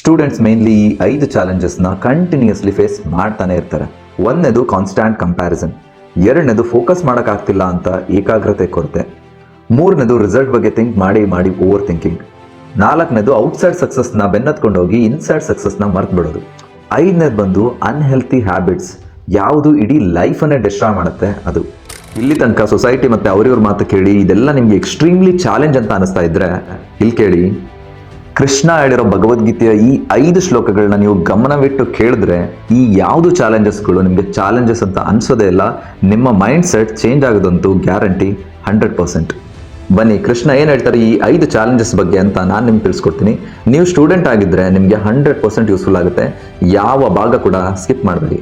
Students mainly ಈ ಐದು ಚಾಲೆಂಜಸ್ನ continuously face ಮಾಡ್ತಾನೆ ಇರ್ತಾರೆ. ಒಂದನೇದು ಕಾನ್ಸ್ಟ್ಯಾಂಟ್ ಕಂಪ್ಯಾರಿಸನ್ ಎರಡನೇದು ಫೋಕಸ್ ಮಾಡೋಕ್ಕಾಗ್ತಿಲ್ಲ ಅಂತ ಏಕಾಗ್ರತೆ ಕೊರತೆ. ಮೂರನೇದು ರಿಸಲ್ಟ್ ಬಗ್ಗೆ ಥಿಂಕ್ ಮಾಡಿ ಮಾಡಿ ಓವರ್ ಥಿಂಕಿಂಗ್ ನಾಲ್ಕನೇದು ಔಟ್ಸೈಡ್ ಸಕ್ಸಸ್ನ ಬೆನ್ನತ್ಕೊಂಡು ಹೋಗಿ ಇನ್ಸೈಡ್ ಸಕ್ಸಸ್ನ ಮರ್ತು ಬಿಡೋದು ಐದನೇದು ಬಂದು ಅನ್ಹೆಲ್ತಿ ಹ್ಯಾಬಿಟ್ಸ್ ಯಾವುದು ಇಡೀ ಲೈಫನ್ನೇ ಡಿಸ್ಟ್ರಾಯ್ ಮಾಡುತ್ತೆ ಅದು. ಇಲ್ಲಿ ತನಕ ಸೊಸೈಟಿ ಮತ್ತೆ ಅವರಿವ್ರ ಮಾತು ಕೇಳಿ, ಇದೆಲ್ಲ ನಿಮಗೆ ಎಕ್ಸ್ಟ್ರೀಮ್ಲಿ ಚಾಲೆಂಜ್ ಅಂತ ಅನಿಸ್ತಾ ಇದ್ರೆ, ಇಲ್ಲಿ ಕೇಳಿ. ಕೃಷ್ಣ ಹೇಳಿರೋ ಭಗವದ್ಗೀತೆಯ ಈ ಐದು ಶ್ಲೋಕಗಳನ್ನ ನೀವು ಗಮನವಿಟ್ಟು ಕೇಳಿದ್ರೆ ಈ ಯಾವುದು ಚಾಲೆಂಜಸ್ಗಳು ನಿಮಗೆ ಚಾಲೆಂಜಸ್ ಅಂತ ಅನ್ಸೋದೇ ಇಲ್ಲ, ನಿಮ್ಮ ಮೈಂಡ್ ಸೆಟ್ ಚೇಂಜ್ ಆಗೋದಂತೂ ಗ್ಯಾರಂಟಿ ಹಂಡ್ರೆಡ್ ಪರ್ಸೆಂಟ್ ಬನ್ನಿ, ಕೃಷ್ಣ ಏನು ಹೇಳ್ತಾರೆ ಈ ಐದು ಚಾಲೆಂಜಸ್ ಬಗ್ಗೆ ಅಂತ ನಾನು ನಿಮ್ಗೆ ತಿಳಿಸ್ಕೊಡ್ತೀನಿ. ನೀವು ಸ್ಟೂಡೆಂಟ್ ಆಗಿದ್ರೆ ನಿಮಗೆ ಹಂಡ್ರೆಡ್ ಪರ್ಸೆಂಟ್ ಯೂಸ್ಫುಲ್ ಆಗುತ್ತೆ. ಯಾವ ಭಾಗ ಕೂಡ ಸ್ಕಿಪ್ ಮಾಡಬೇಡಿ.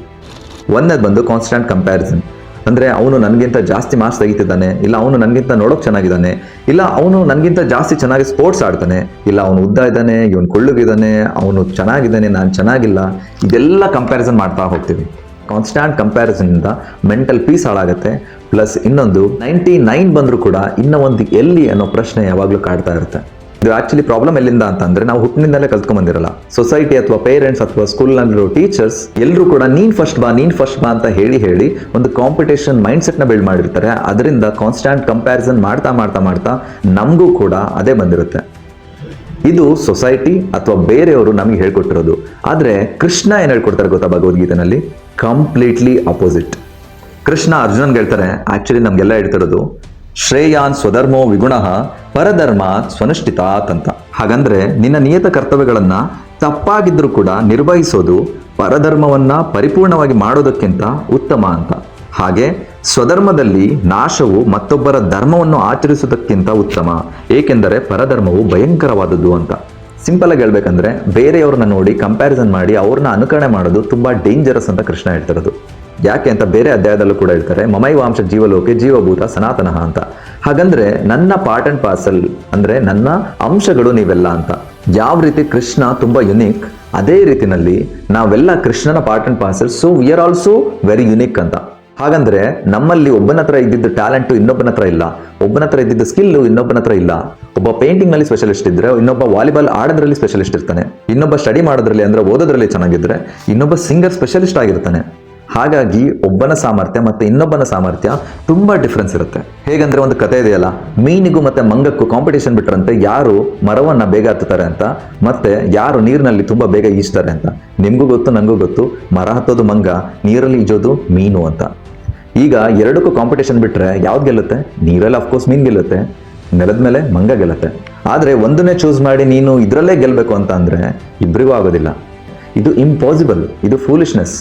ಒಂದನೇದು ಬಂದು ಕಾನ್ಸ್ಟೆಂಟ್ ಕಂಪ್ಯಾರಿಸನ್ ಅಂದರೆ ಅವನು ನನಗಿಂತ ಜಾಸ್ತಿ ಮಾರ್ಕ್ಸ್ ತೆಗಿತಿದ್ದಾನೆ, ಇಲ್ಲ ಅವನು ನನಗಿಂತ ನೋಡೋಕೆ ಚೆನ್ನಾಗಿದ್ದಾನೆ, ಇಲ್ಲ ಅವನು ನನಗಿಂತ ಜಾಸ್ತಿ ಚೆನ್ನಾಗಿ ಸ್ಪೋರ್ಟ್ಸ್ ಆಡ್ತಾನೆ, ಇಲ್ಲ ಅವನು ಉದ್ದ ಇದ್ದಾನೆ, ಇವನು ಕೊಳ್ಳುಗಿದ್ದಾನೆ, ಅವನು ಚೆನ್ನಾಗಿದ್ದಾನೆ, ನಾನು ಚೆನ್ನಾಗಿಲ್ಲ, ಇದೆಲ್ಲ ಕಂಪ್ಯಾರಿಸನ್ ಮಾಡ್ತಾ ಹೋಗ್ತೀವಿ. ಕಾನ್ಸ್ಟ್ಯಾಂಟ್ ಕಂಪ್ಯಾರಿಸನ್ನಿಂದ ಮೆಂಟಲ್ ಪೀಸ್ ಹಾಳಾಗುತ್ತೆ ಪ್ಲಸ್ ಇನ್ನೊಂದು ನೈಂಟಿ ನೈನ್ ಬಂದರೂ ಕೂಡ ಇನ್ನೂ ಒಂದು ಎಲ್ಲಿ ಅನ್ನೋ ಪ್ರಶ್ನೆ ಯಾವಾಗಲೂ ಕಾಡ್ತಾ ಇರುತ್ತೆ. ಇದು ಆಕ್ಚುಲಿ ಪ್ರಾಬ್ಲಮ್ ಎಲ್ಲಿಂದ ಅಂತಂದ್ರೆ ನಾವು ಹುಟ್ಟಿನಿಂದಲೇ ಕಲ್ತ್ಕೊಂಡ್ ಸೊಸೈಟಿ ಅಥವಾ ಪೇರೆಂಟ್ಸ್ ಅಥವಾ ಸ್ಕೂಲ್ ಸ್ಕೂಲ್ನಲ್ಲಿರೋ ಟೀಚರ್ಸ್ ಎಲ್ಲರೂ ಕೂಡ ನೀನ್ ಫಸ್ಟ್ ಬಾ, ನೀನ್ ಫಸ್ಟ್ ಬಾ ಅಂತ ಹೇಳಿ ಹೇಳಿ ಒಂದು ಕಾಂಪಿಟೇಷನ್ ಮೈಂಡ್ ಸೆಟ್ನ ಬಿಲ್ಡ್ ಮಾಡಿರ್ತಾರೆ. ಅದರಿಂದ ಕಾನ್ಸ್ಟಾಂಟ್ ಕಂಪ್ಯಾರಿಸನ್ ಮಾಡ್ತಾ ಮಾಡ್ತಾ ಮಾಡ್ತಾ ನಮಗೂ ಕೂಡ ಅದೇ ಬಂದಿರುತ್ತೆ. ಇದು ಸೊಸೈಟಿ ಅಥವಾ ಬೇರೆಯವರು ನಮಗೆ ಹೇಳ್ಕೊಟ್ಟಿರೋದು. ಆದರೆ ಕೃಷ್ಣ ಏನು ಹೇಳ್ಕೊಡ್ತಾರೆ ಗೊತ್ತಾ ಭಗವದ್ಗೀತೆನಲ್ಲಿ? ಕಂಪ್ಲೀಟ್ಲಿ ಅಪೋಸಿಟ್ ಕೃಷ್ಣ ಅರ್ಜುನನ್ಗೆ ಹೇಳ್ತಾರೆ ಆಕ್ಚುಲಿ ನಮಗೆಲ್ಲ ಹೇಳ್ತಿರೋದು ಶ್ರೇಯಾನ್ ಸ್ವಧರ್ಮೋ ವಿಗುಣ ಪರಧರ್ಮ ಸ್ವನುಷ್ಠಿತಾತ್ ಅಂತ ಹಾಗಂದ್ರೆ ನಿನ್ನ ನಿಯತ ಕರ್ತವ್ಯಗಳನ್ನ ತಪ್ಪಾಗಿದ್ರೂ ಕೂಡ ನಿರ್ವಹಿಸೋದು ಪರಧರ್ಮವನ್ನ ಪರಿಪೂರ್ಣವಾಗಿ ಮಾಡೋದಕ್ಕಿಂತ ಉತ್ತಮ ಅಂತ. ಹಾಗೆ ಸ್ವಧರ್ಮದಲ್ಲಿ ನಾಶವು ಮತ್ತೊಬ್ಬರ ಧರ್ಮವನ್ನು ಆಚರಿಸುವುದಕ್ಕಿಂತ ಉತ್ತಮ, ಏಕೆಂದರೆ ಪರಧರ್ಮವು ಭಯಂಕರವಾದದ್ದು ಅಂತ. ಸಿಂಪಲ್ ಆಗಿ ಹೇಳ್ಬೇಕಂದ್ರೆ ಬೇರೆಯವ್ರನ್ನ ನೋಡಿ ಕಂಪ್ಯಾರಿಸನ್ ಮಾಡಿ ಅವ್ರನ್ನ ಅನುಕರಣೆ ಮಾಡೋದು ತುಂಬಾ ಡೇಂಜರಸ್ ಅಂತ ಕೃಷ್ಣ ಹೇಳ್ತಿರೋದು. ಯಾಕೆ ಅಂತ ಬೇರೆ ಅಧ್ಯಾಯದಲ್ಲೂ ಕೂಡ ಹೇಳ್ತಾರೆ, ಮಮೈವಾಂಶ ಜೀವಲೋಕೆ ಜೀವಭೂತ ಸನಾತನ ಅಂತ. ಹಾಗಂದ್ರೆ ನನ್ನ ಪಾರ್ಟ್ ಅಂಡ್ ಪಾರ್ಸಲ್ ಅಂದ್ರೆ ನನ್ನ ಅಂಶಗಳು ನೀವೆಲ್ಲ ಅಂತ. ಯಾವ ರೀತಿ ಕೃಷ್ಣ ತುಂಬಾ ಯುನೀಕ್ ಅದೇ ರೀತಿನಲ್ಲಿ ನಾವೆಲ್ಲ ಕೃಷ್ಣನ part and parcel so we are also very unique ಅಂತ. ಹಾಗಂದ್ರೆ ನಮ್ಮಲ್ಲಿ ಒಬ್ಬನ ಹತ್ರ ಇದ್ದಿದ್ದು ಟ್ಯಾಲೆಂಟ್ ಇನ್ನೊಬ್ಬನ ಹತ್ರ ಇಲ್ಲ, ಒಬ್ಬನ ಹತ್ರ ಇದ್ದಿದ್ದು ಸ್ಕಿಲ್ ಇನ್ನೊಬ್ಬನ ಹತ್ರ ಇಲ್ಲ. ಒಬ್ಬ ಪೇಂಟಿಂಗ್ನಲ್ಲಿ ಸ್ಪೆಷಲಿಸ್ಟ್ ಇದ್ರೆ, ಇನ್ನೊಬ್ಬ ವಾಲಿಬಾಲ್ ಆಡೋದ್ರಲ್ಲಿ ಸ್ಪೆಷಲಿಸ್ಟ್ ಇರ್ತಾನೆ. ಇನ್ನೊಬ್ಬ ಸ್ಟಡಿ ಮಾಡೋದ್ರಲ್ಲಿ ಅಂದ್ರೆ ಓದೋದ್ರಲ್ಲಿ ಚೆನ್ನಾಗಿದ್ರೆ, ಇನ್ನೊಬ್ಬ ಸಿಂಗರ್ ಸ್ಪೆಷಲಿಸ್ಟ್ ಆಗಿರ್ತಾನೆ. ಹಾಗಾಗಿ ಒಬ್ಬನ ಸಾಮರ್ಥ್ಯ ಮತ್ತೆ ಇನ್ನೊಬ್ಬನ ಸಾಮರ್ಥ್ಯ ತುಂಬಾ ಡಿಫ್ರೆನ್ಸ್ ಇರುತ್ತೆ. ಹೇಗಂದ್ರೆ ಒಂದು ಕತೆ ಇದೆಯಲ್ಲ, ಮೀನಿಗೂ ಮತ್ತೆ ಮಂಗಕ್ಕೂ ಕಾಂಪಿಟೇಷನ್ ಬಿಟ್ರಂತೆ ಯಾರು ಮರವನ್ನ ಬೇಗ ಹತ್ತುತ್ತಾರೆ ಅಂತ, ಮತ್ತೆ ಯಾರು ನೀರಿನಲ್ಲಿ ತುಂಬಾ ಬೇಗ ಈಜ್ತಾರೆ ಅಂತ. ನಿಮಗೂ ಗೊತ್ತು ನನಗೂ ಗೊತ್ತು, ಮರ ಹತ್ತೋದು ಮಂಗ, ನೀರಲ್ಲಿ ಈಜೋದು ಮೀನು ಅಂತ. ಈಗ ಎರಡಕ್ಕೂ ಕಾಂಪಿಟೇಷನ್ ಬಿಟ್ಟರೆ ಯಾವ್ದು ಗೆಲ್ಲುತ್ತೆ? ನೀರಲ್ಲಿ ಅಫ್ಕೋರ್ಸ್ ಮೀನ್ ಗೆಲ್ಲುತ್ತೆ, ನೆಲದ ಮೇಲೆ ಮಂಗ ಗೆಲ್ಲುತ್ತೆ. ಆದ್ರೆ ಒಂದನ್ನೇ ಚೂಸ್ ಮಾಡಿ ನೀನು ಇದರಲ್ಲೇ ಗೆಲ್ಲಬೇಕು ಅಂತ ಅಂದರೆ ಇಬ್ಬರಿಗೂ ಆಗೋದಿಲ್ಲ. ಇದು ಇಂಪಾಸಿಬಲ್ ಇದು ಫೂಲಿಶ್ನೆಸ್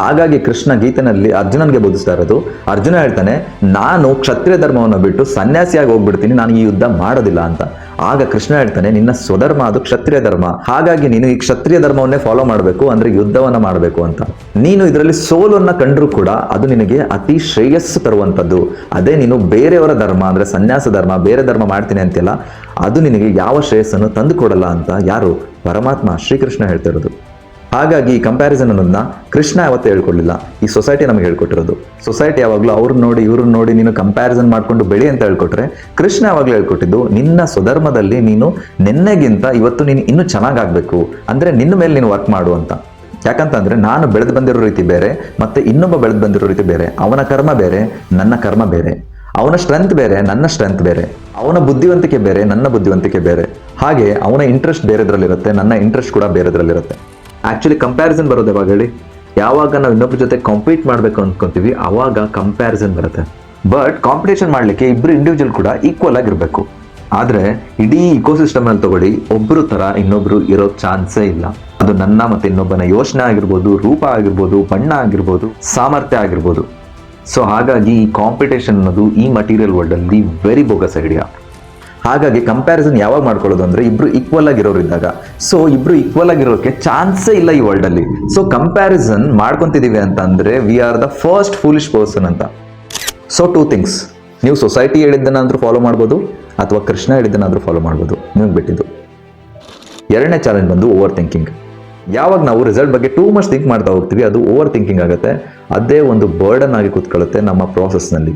ಹಾಗಾಗಿ ಕೃಷ್ಣ ಗೀತೆನಲ್ಲಿ ಅರ್ಜುನನ್ಗೆ ಬೋಧಿಸ್ತಾ ಇರೋದು. ಅರ್ಜುನ ಹೇಳ್ತಾನೆ, ನಾನು ಕ್ಷತ್ರಿಯ ಧರ್ಮವನ್ನು ಬಿಟ್ಟು ಸನ್ಯಾಸಿಯಾಗಿ ಹೋಗ್ಬಿಡ್ತೀನಿ, ನಾನು ಈ ಯುದ್ಧ ಮಾಡೋದಿಲ್ಲ ಅಂತ. ಆಗ ಕೃಷ್ಣ ಹೇಳ್ತಾನೆ, ನಿನ್ನ ಸ್ವಧರ್ಮ ಅದು ಕ್ಷತ್ರಿಯ ಧರ್ಮ. ಹಾಗಾಗಿ ನೀನು ಈ ಕ್ಷತ್ರಿಯ ಧರ್ಮವನ್ನೇ ಫಾಲೋ ಮಾಡಬೇಕು, ಅಂದ್ರೆ ಯುದ್ಧವನ್ನ ಮಾಡಬೇಕು ಅಂತ. ನೀನು ಇದರಲ್ಲಿ ಸೋಲನ್ನ ಕಂಡ್ರೂ ಕೂಡ ಅದು ನಿನಗೆ ಅತಿ ಶ್ರೇಯಸ್ಸು ತರುವಂತದ್ದು ಅದೇ ನೀನು ಬೇರೆಯವರ ಧರ್ಮ, ಅಂದ್ರೆ ಸನ್ಯಾಸ ಧರ್ಮ, ಬೇರೆ ಧರ್ಮ ಮಾಡ್ತೀನಿ ಅಂತೆಲ್ಲ ಅದು ನಿನಗೆ ಯಾವ ಶ್ರೇಯಸ್ಸನ್ನು ತಂದು ಕೊಡಲ್ಲ ಅಂತ ಯಾರು? ಪರಮಾತ್ಮ ಶ್ರೀಕೃಷ್ಣ ಹೇಳ್ತಿರೋದು ಹಾಗಾಗಿ ಈ ಕಂಪ್ಯಾರಿಸನ್ ಅನ್ನೋದನ್ನ ಕೃಷ್ಣ ಯಾವತ್ತೂ ಹೇಳ್ಕೊಡ್ಲಿಲ್ಲ. ಈ ಸೊಸೈಟಿ ನಮಗೆ ಹೇಳ್ಕೊಟ್ಟಿರೋದು. ಸೊಸೈಟಿ ಯಾವಾಗಲೂ ಅವ್ರನ್ನ ನೋಡಿ, ಇವ್ರನ್ನ ನೋಡಿ ನೀನು ಕಂಪ್ಯಾರಿಸನ್ ಮಾಡ್ಕೊಂಡು ಬೆಳಿ ಅಂತ ಹೇಳ್ಕೊಟ್ರೆ, ಕೃಷ್ಣ ಯಾವಾಗಲೂ ಹೇಳ್ಕೊಟ್ಟಿದ್ದು, ನಿನ್ನ ಸ್ವಧರ್ಮದಲ್ಲಿ ನೀನು ನಿನ್ನೆಗಿಂತ ಇವತ್ತು ನೀನು ಇನ್ನೂ ಚೆನ್ನಾಗಾಗಬೇಕು. ಅಂದ್ರೆ ನಿನ್ನ ಮೇಲೆ ನೀನು ವರ್ಕ್ ಮಾಡು ಅಂತ. ಯಾಕಂತಂದ್ರೆ ನಾನು ಬೆಳೆದು ಬಂದಿರೋ ರೀತಿ ಬೇರೆ, ಮತ್ತೆ ಇನ್ನೊಬ್ಬ ಬೆಳೆದು ಬಂದಿರೋ ರೀತಿ ಬೇರೆ. ಅವನ ಕರ್ಮ ಬೇರೆ, ನನ್ನ ಕರ್ಮ ಬೇರೆ. ಅವನ ಸ್ಟ್ರೆಂತ್ ಬೇರೆ, ನನ್ನ ಸ್ಟ್ರೆಂತ್ ಬೇರೆ. ಅವನ ಬುದ್ಧಿವಂತಿಕೆ ಬೇರೆ, ನನ್ನ ಬುದ್ಧಿವಂತಿಕೆ ಬೇರೆ. ಹಾಗೆ ಅವನ ಇಂಟ್ರೆಸ್ಟ್ ಬೇರೆದ್ರಲ್ಲಿರುತ್ತೆ, ನನ್ನ ಇಂಟ್ರೆಸ್ಟ್ ಕೂಡ ಬೇರೆದ್ರಲ್ಲಿರುತ್ತೆ. ಆಕ್ಚುಲಿ ಕಂಪ್ಯಾರಿಸನ್ ಬರೋದು ಯಾವಾಗ ಹೇಳಿ. ಯಾವಾಗ ನಾವು ಇನ್ನೊಬ್ಬರ ಜೊತೆ ಕಾಂಪೀಟ್ ಮಾಡಬೇಕು ಅಂದ್ಕೊತೀವಿ ಅವಾಗ ಕಂಪ್ಯಾರಿಸನ್ ಬರುತ್ತೆ. ಬಟ್ ಕಾಂಪಿಟೇಷನ್ ಮಾಡಲಿಕ್ಕೆ ಇಬ್ಬರು ಇಂಡಿವಿಜುವಲ್ ಕೂಡ ಈಕ್ವಲ್ ಆಗಿರಬೇಕು. ಆದರೆ ಇಡೀ ಇಕೋಸಿಸ್ಟಮ್ ಅಲ್ಲಿ ತಗೊಳ್ಳಿ, ಒಬ್ರು ಥರ ಇನ್ನೊಬ್ರು ಇರೋ ಚಾನ್ಸೇ ಇಲ್ಲ. ಅದು ನನ್ನ ಮತ್ತೆ ಇನ್ನೊಬ್ಬನ ಯೋಚನೆ ಆಗಿರ್ಬೋದು, ರೂಪ ಆಗಿರ್ಬೋದು, ಬಣ್ಣ ಆಗಿರ್ಬೋದು, ಸಾಮರ್ಥ್ಯ ಆಗಿರ್ಬೋದು. ಸೊ ಹಾಗಾಗಿ ಈ ಕಾಂಪಿಟೇಷನ್ ಅನ್ನೋದು ಈ ಮಟೀರಿಯಲ್ ವರ್ಲ್ಡಲ್ಲಿ ವೆರಿ ಬೋಗಸ್ ಐಡಿಯಾ ಹಾಗಾಗಿ ಕಂಪ್ಯಾರಿಸನ್ ಯಾವಾಗ ಮಾಡ್ಕೊಳ್ಳೋದು ಅಂದ್ರೆ ಇಬ್ರು ಈಕ್ವಲ್ ಆಗಿರೋರು ಇದ್ದಾಗ. ಸೊ ಇಬ್ರು ಈಕ್ವಲ್ ಆಗಿರೋಕೆ ಚಾನ್ಸೇ ಇಲ್ಲ ಈ ವರ್ಲ್ಡ್ ಅಲ್ಲಿ. ಸೊ ಕಂಪ್ಯಾರಿಸನ್ ಮಾಡ್ಕೊತಿದ್ದೀವಿ ಅಂತ ಅಂದ್ರೆ we are the first foolish person ಅಂತ. ಸೊ ಟೂ ಥಿಂಗ್ಸ್ ನೀವು ಸೊಸೈಟಿ ಹೇಳಿದ್ದನ್ನಾದ್ರೂ ಫಾಲೋ ಮಾಡ್ಬೋದು, ಅಥವಾ ಕೃಷ್ಣ ಹೇಳಿದ್ದನ್ನಾದ್ರೂ ಫಾಲೋ ಮಾಡ್ಬೋದು. ನಿಮಗೆ ಬಿಟ್ಟಿದ್ದು. ಎರಡನೇ ಚಾಲೆಂಜ್ ಬಂದು ಓವರ್ ಥಿಂಕಿಂಗ್ ಯಾವಾಗ ನಾವು ರಿಸಲ್ಟ್ ಬಗ್ಗೆ ಟೂ ಮಚ್ ಥಿಂಕ್ ಮಾಡ್ತಾ ಹೋಗ್ತೀವಿ, ಅದು ಓವರ್ ಥಿಂಕಿಂಗ್ ಆಗುತ್ತೆ. ಅದೇ ಒಂದು ಬರ್ಡನ್ ಆಗಿ ಕೂತ್ಕೊಳ್ಳುತ್ತೆ ನಮ್ಮ ಪ್ರಾಸೆಸ್ನಲ್ಲಿ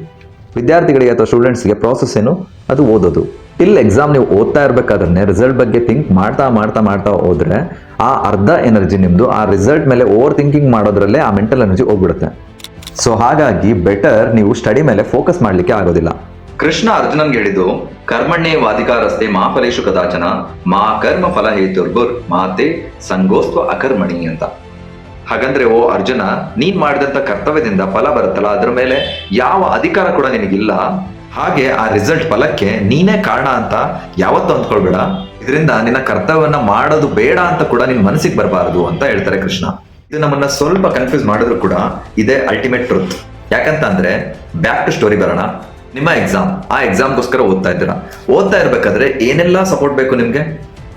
ವಿದ್ಯಾರ್ಥಿಗಳಿಗೆ ಅಥವಾ ಸ್ಟೂಡೆಂಟ್ಸ್ಗೆ ಪ್ರಾಸೆಸ್ ಏನು? ಅದು ಓದೋದು. ಟಿಲ್ ಎಕ್ಸಾಮ್ ನೀವು ಓದ್ತಾ ಇರ್ಬೇಕಾದ್ರೆ ರಿಸಲ್ಟ್ ಬಗ್ಗೆ ಥಿಂಕ್ ಮಾಡ್ತಾ ಮಾಡ್ತಾ ಮಾಡ್ತಾ ಹೋದ್ರೆ ಆ ಅರ್ಧ ಎನರ್ಜಿ ನಿಮ್ಮದು ಆ ರಿಸಲ್ಟ್ ಮೇಲೆ ಓವರ್ ಥಿಂಕಿಂಗ್ ಮಾಡೋದ್ರಲ್ಲೇ ಆ ಮೆಂಟಲ್ ಎನರ್ಜಿ ಹೋಗ್ಬಿಡುತ್ತೆ. ಸೊ ಹಾಗಾಗಿ ಬೆಟರ್ ನೀವು ಸ್ಟಡಿ ಮೇಲೆ ಫೋಕಸ್ ಮಾಡ್ಲಿಕ್ಕೆ ಆಗೋದಿಲ್ಲ. ಕೃಷ್ಣ ಅರ್ಜುನನ್ಗೆ ಹೇಳಿದ್ದು ವಾದಿಕಾರಸ್ತೆ ಮಾ ಫಲೇಶು ಕದಾಚನ, ಮಾ ಕರ್ಮ ಫಲ ಹೇತುರ್ಬುರ್ ಮಾತೆ ಸಂಗೋಸ್ತ್ವ ಅಕರ್ಮಣಿ ಅಂತ. ಹಾಗಂದ್ರೆ, ಓ ಅರ್ಜುನ, ನೀನ್ ಮಾಡಿದಂತ ಕರ್ತವ್ಯದಿಂದ ಫಲ ಬರುತ್ತಲ್ಲ, ಅದ್ರ ಮೇಲೆ ಯಾವ ಅಧಿಕಾರ ಕೂಡ ನಿನಗಿಲ್ಲ ಹಾಗೆ ಆ ರಿಸಲ್ಟ್ ಫಲಕ್ಕೆ ನೀನೇ ಕಾರಣ ಅಂತ ಯಾವತ್ತು ಅಂದ್ಕೊಳ್ಬೇಡ ಇದರಿಂದ ನಿನ್ನ ಕರ್ತವ್ಯವನ್ನ ಮಾಡೋದು ಬೇಡ ಅಂತ ಕೂಡ ನಿನ್ ಮನಸ್ಸಿಗೆ ಬರಬಾರದು ಅಂತ ಹೇಳ್ತಾರೆ ಕೃಷ್ಣ. ಇದು ನಮ್ಮನ್ನ ಸ್ವಲ್ಪ ಕನ್ಫ್ಯೂಸ್ ಮಾಡಿದ್ರು ಕೂಡ ಇದೇ ಅಲ್ಟಿಮೇಟ್ ಟ್ರೂತ್ ಯಾಕಂತ ಅಂದ್ರೆ ಬ್ಯಾಕ್ ಟು ಸ್ಟೋರಿ ಬರೋಣ. ನಿಮ್ಮ ಎಕ್ಸಾಮ್ ಆ ಎಕ್ಸಾಮ್ಗೋಸ್ಕರ ಓದ್ತಾ ಇದ್ದೀರಾ. ಓದ್ತಾ ಇರ್ಬೇಕಾದ್ರೆ ಏನೆಲ್ಲ ಸಪೋರ್ಟ್ ಬೇಕು ನಿಮ್ಗೆ?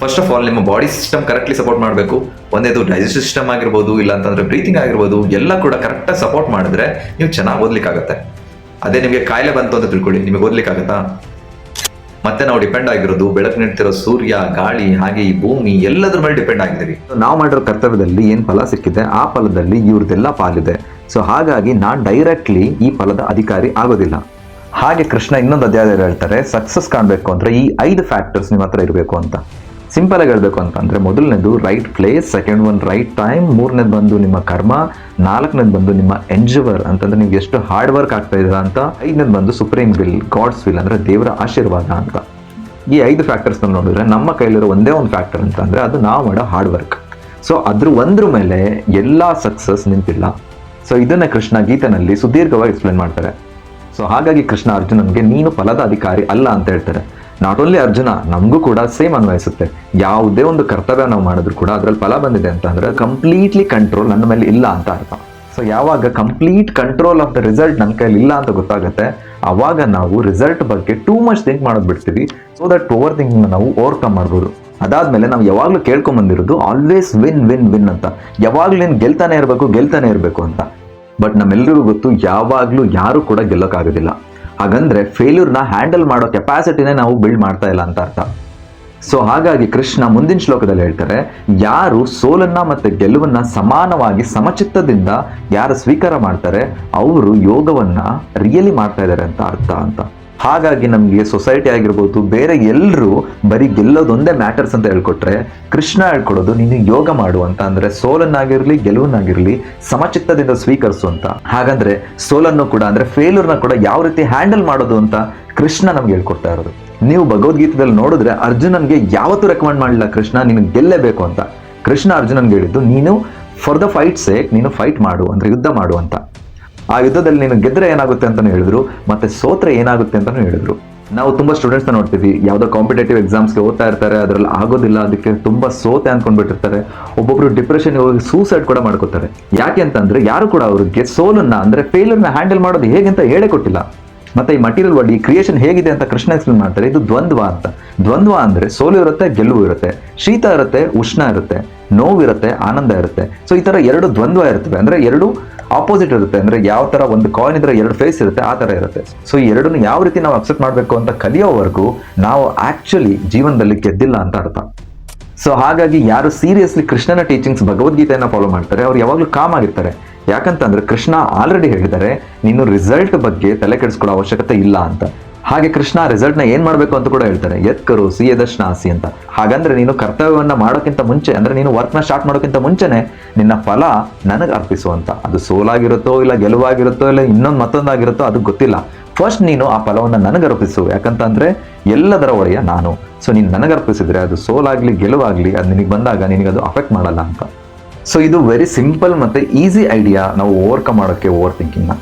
ಫಸ್ಟ್ ಆಫ್ ಆಲ್ ನಿಮ್ಮ ಬಾಡಿ ಸಿಸ್ಟಮ್ ಕರೆಕ್ಟ್ಲಿ ಸಪೋರ್ಟ್ ಮಾಡಬೇಕು. ಒಂದೇದು ಡೈಜೆಸ್ಟಿವ್ ಸಿಸ್ಟಮ್ ಆಗಿರ್ಬೋದು ಇಲ್ಲ ಅಂತಂದ್ರೆ ಬ್ರೀತಿಂಗ್ ಆಗಿರ್ಬೋದು, ಎಲ್ಲ ಕೂಡ ಕರೆಕ್ಟಾಗಿ ಸಪೋರ್ಟ್ ಮಾಡಿದ್ರೆ ನೀವು ಚೆನ್ನಾಗಿ ಓದ್ಲಿಕ್ಕಾಗತ್ತೆ. ಅದೇ ನಿಮಗೆ ಕಾಯಿಲೆ ಬಂತು ಅಂತ ತಿಳ್ಕೊಳ್ಳಿ, ನಿಮಗೆ ಓದ್ಲಿಕ್ಕಾಗತ್ತಾ? ಮತ್ತೆ ನಾವು ಡಿಪೆಂಡ್ ಆಗಿರೋದು ಬೆಳಕು ನೀಡ್ತಿರೋ ಸೂರ್ಯ, ಗಾಳಿ, ಹಾಗೆ ಈ ಭೂಮಿ, ಎಲ್ಲದ್ರ ಮೇಲೆ ಡಿಪೆಂಡ್ ಆಗಿದ್ದೀವಿ ನಾವು ಮಾಡಿರೋ ಕರ್ತವ್ಯದಲ್ಲಿ ಏನು ಫಲ ಸಿಕ್ಕಿದೆ? ಆ ಫಲದಲ್ಲಿ ಇವ್ರದ್ದೆಲ್ಲ ಪಾಲಿದೆ. ಸೊ ಹಾಗಾಗಿ ನಾನು ಡೈರೆಕ್ಟ್ಲಿ ಈ ಫಲದ ಅಧಿಕಾರಿ ಆಗೋದಿಲ್ಲ. ಹಾಗೆ ಕೃಷ್ಣ ಇನ್ನೊಂದು ಅಧ್ಯಾಯದಲ್ಲಿ ಹೇಳ್ತಾರೆ ಸಕ್ಸಸ್ ಕಾಣಬೇಕು ಅಂದರೆ ಈ ಐದು ಫ್ಯಾಕ್ಟರ್ಸ್ ನಿಮ್ಮ ಹತ್ರ ಇರಬೇಕು ಅಂತ. ಸಿಂಪಲ್ ಆಗಿ ಹೇಳ್ಬೇಕು ಅಂತಂದ್ರೆ ಮೊದಲನೇದು right place second one right time ಮೂರನೇದು ಬಂದು ನಿಮ್ಮ ಕರ್ಮ, ನಾಲ್ಕನೇದು ಬಂದು ನಿಮ್ಮ ಎಂಜವರ್ ಅಂತಂದ್ರೆ ನೀವು ಎಷ್ಟು ಹಾರ್ಡ್ ವರ್ಕ್ ಆಗ್ತಾ ಇದ್ದೀರಾ ಅಂತ, ಐದನೇದು ಬಂದು ಸುಪ್ರೀಂ ವಿಲ್ ಗಾಡ್ಸ್ ವಿಲ್ ಅಂದ್ರೆ ದೇವರ ಆಶೀರ್ವಾದ ಅಂತ. ಈ ಐದು ಫ್ಯಾಕ್ಟರ್ಸ್ ನೋಡಿದ್ರೆ ನಮ್ಮ ಕೈಲಿರೋ ಒಂದೇ ಒಂದು ಫ್ಯಾಕ್ಟರ್ ಅಂತ ಅದು ನಾವು ಮಾಡೋ ಹಾರ್ಡ್ ವರ್ಕ್ ಸೊ ಅದ್ರ ಒಂದ್ರ ಮೇಲೆ ಎಲ್ಲಾ ಸಕ್ಸಸ್ ನಿಂತಿಲ್ಲ. ಸೊ ಇದನ್ನ ಕೃಷ್ಣ ಗೀತನಲ್ಲಿ ಸುದೀರ್ಘವಾಗಿ ಎಕ್ಸ್ಪ್ಲೇನ್ ಮಾಡ್ತಾರೆ. ಸೊ ಹಾಗಾಗಿ ಕೃಷ್ಣ ಅರ್ಜುನನ್ಗೆ, ನೀನು ಫಲದ ಅಧಿಕಾರಿ ಅಲ್ಲ ಅಂತ ಹೇಳ್ತಾರೆ. ನಾಟ್ ಓನ್ಲಿ ಅರ್ಜುನ, ನಮಗೂ ಕೂಡ ಸೇಮ್ ಅನ್ವಯಿಸುತ್ತೆ. ಯಾವುದೇ ಒಂದು ಕರ್ತವ್ಯ ನಾವು ಮಾಡಿದ್ರು ಕೂಡ ಅದರಲ್ಲಿ ಫಲ ಬಂದಿದೆ ಅಂತ ಅಂದರೆ ಕಂಪ್ಲೀಟ್ಲಿ ಕಂಟ್ರೋಲ್ ನನ್ನ ಮೇಲೆ ಇಲ್ಲ ಅಂತ ಅರ್ಥ. ಸೊ ಯಾವಾಗ complete control of the result ನನ್ನ ಕೈಲಿ ಇಲ್ಲ ಅಂತ ಗೊತ್ತಾಗುತ್ತೆ ಆವಾಗ ನಾವು ರಿಸಲ್ಟ್ ಬಗ್ಗೆ ಟೂ ಮಚ್ ಥಿಂಕ್ ಮಾಡೋದು ಬಿಡ್ತೀವಿ ಸೊ ದಟ್ ಓವರ್ ಥಿಂಕಿಂಗ್ ನಾವು ಓವರ್ಕಮ್ ಮಾಡ್ಬೋದು. ಅದಾದಮೇಲೆ ನಾವು ಯಾವಾಗಲೂ ಕೇಳ್ಕೊಂಡ್ ಬಂದಿರೋದು ಆಲ್ವೇಸ್ ವಿನ್ ವಿನ್ ವಿನ್ ಅಂತ. ಯಾವಾಗಲೂ ನೀನು ಗೆಲ್ತಾನೆ ಇರಬೇಕು ಗೆಲ್ತಾನೆ ಇರಬೇಕು ಅಂತ. ಬಟ್ ನಮ್ಮೆಲ್ಲರಿಗೂ ಗೊತ್ತು, ಯಾವಾಗಲೂ ಯಾರೂ ಕೂಡ ಗೆಲ್ಲೋಕ್ಕಾಗೋದಿಲ್ಲ. ಹಾಗಂದ್ರೆ ಫೇಲ್ಯೂರ್ನ ಹ್ಯಾಂಡಲ್ ಮಾಡೋ ಕೆಪಾಸಿಟಿನೇ ನಾವು ಬಿಲ್ಡ್ ಮಾಡ್ತಾ ಇಲ್ಲ ಅಂತ ಅರ್ಥ. ಸೊ ಹಾಗಾಗಿ ಕೃಷ್ಣ ಮುಂದಿನ ಶ್ಲೋಕದಲ್ಲಿ ಹೇಳ್ತಾರೆ, ಯಾರು ಸೋಲನ್ನ ಮತ್ತೆ ಗೆಲುವನ್ನ ಸಮಾನವಾಗಿ ಸಮಚಿತ್ತದಿಂದ ಯಾರು ಸ್ವೀಕಾರ ಮಾಡ್ತಾರೆ, ಅವರು ಯೋಗವನ್ನ ರಿಯಲಿ ಮಾಡ್ತಾ ಇದ್ದಾರೆ ಅಂತ ಅರ್ಥ ಅಂತ. ಹಾಗಾಗಿ ನಮಗೆ ಸೊಸೈಟಿ ಆಗಿರ್ಬೋದು, ಬೇರೆ ಎಲ್ಲರೂ ಬರೀ ಗೆಲ್ಲೋದೊಂದೇ ಮ್ಯಾಟರ್ಸ್ ಅಂತ ಹೇಳ್ಕೊಟ್ರೆ, ಕೃಷ್ಣ ಹೇಳ್ಕೊಡೋದು ನೀನು ಯೋಗ ಮಾಡು ಅಂತ ಅಂದ್ರೆ ಸೋಲನ್ನಾಗಿರ್ಲಿ, ಗೆಲುವನ್ನಾಗಿರ್ಲಿ, ಸಮಚಿತ್ತದಿಂದ ಸ್ವೀಕರಿಸು ಅಂತ. ಹಾಗಂದ್ರೆ ಸೋಲನ್ನು ಕೂಡ ಅಂದ್ರೆ ಫೇಲ್ಯೂರ್ನ ಕೂಡ ಯಾವ ರೀತಿ ಹ್ಯಾಂಡಲ್ ಮಾಡೋದು ಅಂತ ಕೃಷ್ಣ ನಮ್ಗೆ ಹೇಳ್ಕೊಡ್ತಾ ಇರೋದು. ನೀವು ಭಗವದ್ಗೀತೆದಲ್ಲಿ ನೋಡಿದ್ರೆ ಅರ್ಜುನನ್ಗೆ ಯಾವತ್ತೂ ರೆಕಮೆಂಡ್ ಮಾಡಲಿಲ್ಲ ಕೃಷ್ಣ, ನೀನು ಗೆಲ್ಲೇಬೇಕು ಅಂತ. ಕೃಷ್ಣ ಅರ್ಜುನನ್ಗೆ ಹೇಳಿದ್ದು, ನೀನು ಫಾರ್ ದ ಫೈಟ್ ಸೇಕ್ ನೀನು ಫೈಟ್ ಮಾಡು ಅಂದ್ರೆ ಯುದ್ಧ ಮಾಡು ಅಂತ. ಆ ಯುದ್ಧದಲ್ಲಿ ನೀನು ಗೆದ್ರೆ ಏನಾಗುತ್ತೆ ಅಂತಲೂ ಹೇಳಿದ್ರು, ಮತ್ತೆ ಸೋತ್ರೆ ಏನಾಗುತ್ತೆ ಅಂತಲೂ ಹೇಳಿದ್ರು. ನಾವು ತುಂಬಾ ಸ್ಟೂಡೆಂಟ್ಸ್ನ ನೋಡ್ತೀವಿ, ಯಾವುದೋ ಕಾಂಪಿಟೇಟಿವ್ ಎಕ್ಸಾಮ್ಸ್ಗೆ ಓದ್ತಾ ಇರ್ತಾರೆ, ಅದ್ರಲ್ಲಿ ಆಗೋದಿಲ್ಲ, ಅದಕ್ಕೆ ತುಂಬಾ ಸೋತೆ ಅಂದ್ಕೊಂಡ್ಬಿಟ್ಟಿರ್ತಾರೆ ಒಬ್ಬೊಬ್ರು ಡಿಪ್ರೆಷನ್ ಹೋಗಿ ಸೂಸೈಡ್ ಕೂಡ ಮಾಡ್ಕೋತಾರೆ. ಯಾಕೆ ಅಂತಂದರೆ, ಯಾರು ಕೂಡ ಅವ್ರಿಗೆ ಸೋಲನ್ನ, ಅಂದ್ರೆ ಫೇಲರ್ನ ಹ್ಯಾಂಡಲ್ ಮಾಡೋದು ಹೇಗೆ ಅಂತ ಹೇಳೇ ಕೊಟ್ಟಿಲ್ಲ. ಮತ್ತೆ ಈ ಮಟೀರಿಯಲ್ ವರ್ಡ್ ಈ ಕ್ರಿಯೇಷನ್ ಹೇಗಿದೆ ಅಂತ ಕೃಷ್ಣ ಎಕ್ಸ್ಪ್ಲೇನ್ ಮಾಡ್ತಾರೆ. ಇದು ದ್ವಂದ್ವ ಅಂತ. ದ್ವಂದ್ವ ಅಂದ್ರೆ ಸೋಲು ಇರುತ್ತೆ, ಗೆಲುವು ಇರುತ್ತೆ. ಶೀತ ಇರುತ್ತೆ, ಉಷ್ಣ ಇರುತ್ತೆ. ನೋವಿರುತ್ತೆ ಆನಂದ ಇರುತ್ತೆ. ಸೊ ಈ ತರ ಎರಡು ದ್ವಂದ್ವ ಇರ್ತವೆ. ಅಂದ್ರೆ ಎರಡು ಆಪೋಸಿಟ್ ಇರುತ್ತೆ. ಅಂದ್ರೆ ಯಾವ ತರ ಒಂದು ಕಾಯಿನ್ ಇದ್ರೆ ಎರಡು ಫೇಸ್ ಇರುತ್ತೆ, ಆ ತರ ಇರುತ್ತೆ. ಸೊ ಈ ಎರಡನ್ನು ಯಾವ ರೀತಿ ನಾವು ಅಕ್ಸೆಪ್ಟ್ ಮಾಡಬೇಕು ಅಂತ ಕಲಿಯೋವರೆಗೂ ನಾವು ಆಕ್ಚುಲಿ ಜೀವನದಲ್ಲಿ ಗೆದ್ದಿಲ್ಲ ಅಂತ ಅರ್ಥ. ಸೊ ಹಾಗಾಗಿ ಯಾರು ಸೀರಿಯಸ್ಲಿ ಕೃಷ್ಣನ ಟೀಚಿಂಗ್ಸ್ ಭಗವದ್ಗೀತೆಯನ್ನು ಫಾಲೋ ಮಾಡ್ತಾರೆ, ಅವ್ರು ಯಾವಾಗಲೂ ಕಾಮ್ ಆಗಿರ್ತಾರೆ. ಯಾಕಂತಂದ್ರೆ ಕೃಷ್ಣ ಆಲ್ರೆಡಿ ಹೇಳಿದ್ದಾರೆ, ನೀನು ರಿಸಲ್ಟ್ ಬಗ್ಗೆ ತಲೆ ಕೆಡಿಸ್ಕೊಳ್ಳೋ ಅವಶ್ಯಕತೆ ಇಲ್ಲ ಅಂತ. ಹಾಗೆ ಕೃಷ್ಣ ರಿಸಲ್ಟ್ನ ಏನ್ ಮಾಡ್ಬೇಕು ಅಂತ ಕೂಡ ಹೇಳ್ತಾರೆ ಎತ್ ಕರು ಸಿ ಆಸಿ ಅಂತ. ಹಾಗಂದ್ರೆ ನೀನು ಕರ್ತವ್ಯವನ್ನ ಮಾಡೋಕ್ಕಿಂತ ಮುಂಚೆ, ಅಂದ್ರೆ ನೀನು ವರ್ಕ್ನ ಸ್ಟಾರ್ಟ್ ಮಾಡೋಕ್ಕಿಂತ ಮುಂಚೆನೆ ನಿನ್ನ ಫಲ ನನಗೆ ಅರ್ಪಿಸುವಂತ ಅದು ಸೋಲಾಗಿರುತ್ತೋ ಇಲ್ಲ ಗೆಲುವಾಗಿರುತ್ತೋ ಇಲ್ಲ ಇನ್ನೊಂದು ಮತ್ತೊಂದಾಗಿರುತ್ತೋ ಅದು ಗೊತ್ತಿಲ್ಲ. ಫಸ್ಟ್ ನೀನು ಆ ಫಲವನ್ನು ನನಗೆ ಅರ್ಪಿಸು. ಯಾಕಂತಂದ್ರೆ ಎಲ್ಲದರ ಒಡೆಯ ನಾನು. ಸೊ ನೀನು ನನಗೆ ಅರ್ಪಿಸಿದ್ರೆ ಅದು ಸೋಲಾಗ್ಲಿ ಗೆಲುವಾಗ್ಲಿ, ಅದು ನಿನಗೆ ಬಂದಾಗ ನಿನಗೆ ಅದು ಅಫೆಕ್ಟ್ ಮಾಡಲ್ಲ ಅಂತ. ಸೊ ಇದು ವೆರಿ ಸಿಂಪಲ್ ಮತ್ತು ಈಸಿ ಐಡಿಯಾ ನಾವು ಓವರ್ಕಮ್ ಮಾಡೋಕ್ಕೆ ಓವರ್ ಥಿಂಕಿಂಗ್ನ